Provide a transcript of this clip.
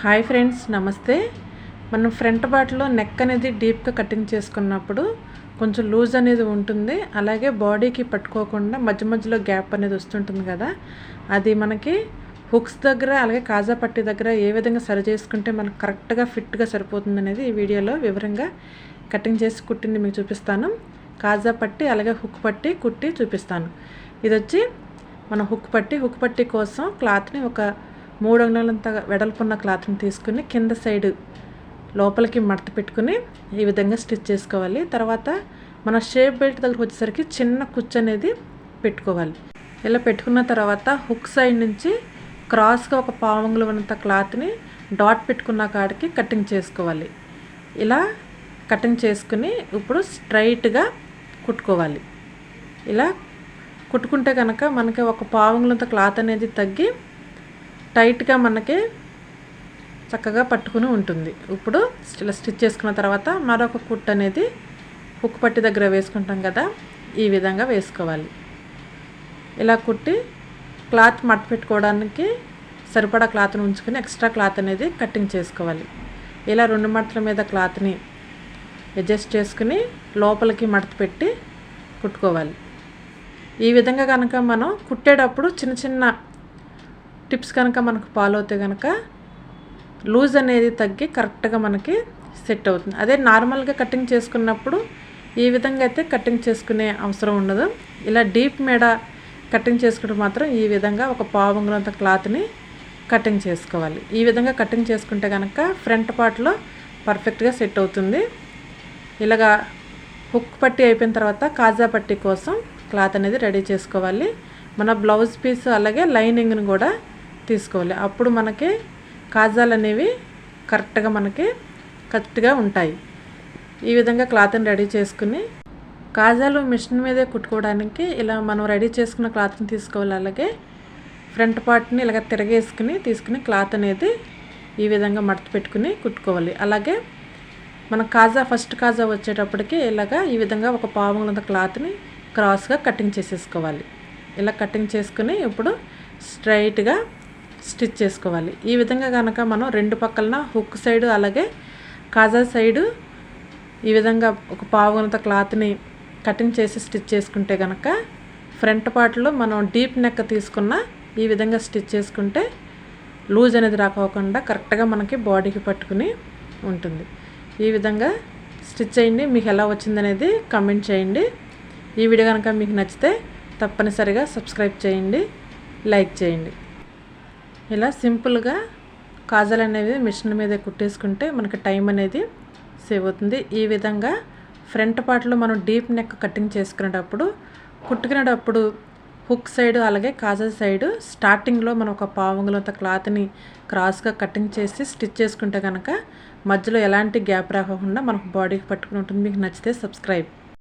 Hi friends నమస్తే. మనం front పార్ట్లో నెక్ అనేది డీప్గా కటింగ్ చేసుకున్నప్పుడు కొంచెం లూజ్ అనేది ఉంటుంది. అలాగే బాడీకి పట్టుకోకుండా మధ్య మధ్యలో గ్యాప్ అనేది వస్తుంటుంది కదా. అది మనకి హుక్స్ దగ్గర అలాగే కాజా పట్టి దగ్గర ఏ విధంగా సరి చేసుకుంటే మనకు కరెక్ట్గా ఫిట్గా సరిపోతుంది అనేది ఈ వీడియోలో వివరంగా కటింగ్ చేసి కుట్టింది మీకు చూపిస్తాను. కాజా పట్టి అలాగే హుక్ పట్టి కుట్టి చూపిస్తాను. ఇది వచ్చి మన హుక్ పట్టి హుక్ పట్టి కోసం క్లాత్ని ఒక మూడు అంగుళాలంత వెడల్పున్న క్లాత్ని తీసుకుని కింద సైడ్ లోపలికి మడత పెట్టుకుని ఈ విధంగా స్టిచ్ చేసుకోవాలి. తర్వాత మన షేప్ బెల్ట్ దగ్గరకు వచ్చేసరికి చిన్న కుచ్చు అనేది పెట్టుకోవాలి. ఇలా పెట్టుకున్న తర్వాత హుక్ సైడ్ నుంచి క్రాస్గా ఒక పావంగులు ఉన్నంత క్లాత్ని డాట్ పెట్టుకున్న కాడికి కటింగ్ చేసుకోవాలి. ఇలా కటింగ్ చేసుకుని ఇప్పుడు స్ట్రైట్గా కుట్టుకోవాలి. ఇలా కుట్టుకుంటే కనుక మనకి ఒక పావంగులంత క్లాత్ అనేది తగ్గి టైట్గా మనకి చక్కగా పట్టుకుని ఉంటుంది. ఇప్పుడు ఇలా స్టిచ్ చేసుకున్న తర్వాత మరొక కుట్ అనేది హుక్ పట్టి దగ్గర వేసుకుంటాం కదా ఈ విధంగా వేసుకోవాలి. ఇలా కుట్టి క్లాత్ మట్ పెట్టుకోవడానికి సరిపడా క్లాత్ని ఉంచుకొని ఎక్స్ట్రా క్లాత్ అనేది కటింగ్ చేసుకోవాలి. ఇలా రెండు మడతల మీద క్లాత్ని అడ్జస్ట్ చేసుకుని లోపలికి మడత పెట్టి కుట్టుకోవాలి. ఈ విధంగా కనుక మనం కుట్టేటప్పుడు చిన్న చిన్న టిప్స్ కనుక మనకు ఫాలో అవుతే కనుక లూజ్ అనేది తగ్గి కరెక్ట్గా మనకి సెట్ అవుతుంది. అదే నార్మల్గా కటింగ్ చేసుకున్నప్పుడు ఈ విధంగా అయితే కటింగ్ చేసుకునే అవసరం ఉండదు. ఇలా డీప్ మేడ కటింగ్ చేసుకుంటే మాత్రం ఈ విధంగా ఒక పావుంగులంత క్లాత్ని కటింగ్ చేసుకోవాలి. ఈ విధంగా కటింగ్ చేసుకుంటే కనుక ఫ్రంట్ పార్ట్లో పర్ఫెక్ట్గా సెట్ అవుతుంది. ఇలాగా హుక్ పట్టి అయిపోయిన తర్వాత కాజా పట్టి కోసం క్లాత్ అనేది రెడీ చేసుకోవాలి. మన బ్లౌజ్ పీస్ అలాగే లైనింగ్ని కూడా తీసుకోవాలి. అప్పుడు మనకి కాజాలు అనేవి కరెక్ట్గా మనకి కరెక్ట్గా ఉంటాయి. ఈ విధంగా క్లాత్ని రెడీ చేసుకుని కాజాలు మిషన్ మీదే కుట్టుకోవడానికి ఇలా మనం రెడీ చేసుకున్న క్లాత్ని తీసుకోవాలి. అలాగే ఫ్రంట్ పార్ట్ని ఇలాగ తిరగేసుకుని తీసుకుని క్లాత్ అనేది ఈ విధంగా మడత పెట్టుకుని కుట్టుకోవాలి. అలాగే మన కాజా ఫస్ట్ కాజా వచ్చేటప్పటికి ఇలాగా ఈ విధంగా ఒక పావులంత క్లాత్ని క్రాస్గా కటింగ్ చేసేసుకోవాలి. ఇలా కటింగ్ చేసుకుని ఇప్పుడు స్ట్రైట్గా స్టిచ్ చేసుకోవాలి. ఈ విధంగా కనుక మనం రెండు పక్కలన హుక్ సైడ్ అలాగే కాజా సైడు ఈ విధంగా ఒక పావుగొనంత క్లాత్ని కటింగ్ చేసి స్టిచ్ చేసుకుంటే కనుక ఫ్రంట్ పార్ట్లో మనం డీప్ నెక్ తీసుకున్న ఈ విధంగా స్టిచ్ చేసుకుంటే లూజ్ అనేది రాకోకుండా కరెక్ట్గా మనకి బాడీకి పట్టుకుని ఉంటుంది. ఈ విధంగా స్టిచ్ చేయండి. మీకు ఎలా వచ్చిందనేది కమెంట్ చేయండి. ఈ వీడియో కనుక మీకు నచ్చితే తప్పనిసరిగా సబ్స్క్రైబ్ చేయండి. లైక్ చేయండి. ఇలా సింపుల్గా కాజల్ అనేది మిషన్ మీద కుట్టేసుకుంటే మనకి టైం అనేది సేవ్ అవుతుంది. ఈ విధంగా ఫ్రంట్ పార్ట్లో మనం డీప్ నెక్ కటింగ్ చేసుకునేటప్పుడు కుట్టుకునేటప్పుడు హుక్ సైడ్ అలాగే కాజల్ సైడ్ స్టార్టింగ్లో మనం ఒక పావుంగులంత క్లాత్ని క్రాస్గా కటింగ్ చేసి స్టిచ్ చేసుకుంటే కనుక మధ్యలో ఎలాంటి గ్యాప్ రాకుండా మనకు బాడీకి పట్టుకుని ఉంటుంది. మీకు నచ్చితే సబ్స్క్రైబ్.